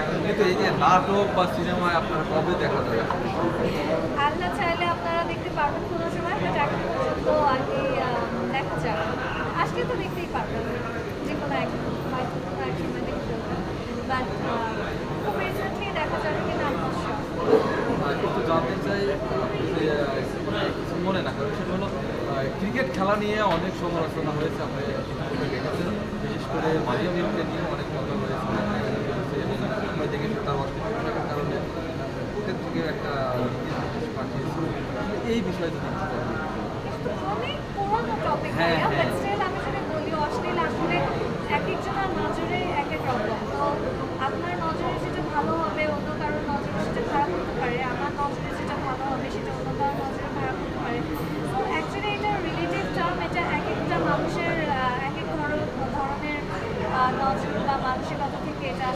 এমনিতে এই যে নাটক বা সিনেমায় আপনার কবে দেখা যাবে? আল্লাহ চাইলে আপনারা দেখতে পারবেন কোনো সময় বাট এখন পর্যন্ত আহ, দেখা যাবে আজকে তো দেখতেই পারবেন যে কোনো এক কোনো এক সময় দেখতে বাট খুব রিসেন্টলি দেখা যাবে কিনা আমি not sure। আর একটু জানতে চাই কিছু মনে না কারণ সেটা হলো ক্রিকেট খেলা নিয়ে অনেক সমালোচনা হয়েছে বিশেষ করে মিমকে নিয়ে অনেক কথা হয়েছে এবং আমরা দেখেছি তার অস্ট্রেলিয়ার কারণে ওদের থেকে একটা পাঠিয়েছে এই বিষয়ে যদি হ্যাঁ, হ্যাঁ। বাট স্টিল আমি যদি বলি অশ্লীল আসলে এক একজনের নজরে এক এক রকম তো আপনার নজরে যেটা ভালো হবে অন্য কারোর নজরে সেটা খারাপ হতে পারে আমার নজরে যেটা ভালো হবে সেটা অন্য কারোর নজরে খারাপ হতে পারে তো অ্যাকচুয়ালি এটা রিলেটিভ টার্ম এটা এক একটা মানুষের আহ, এক এক বা মানসিকতা থেকে এটা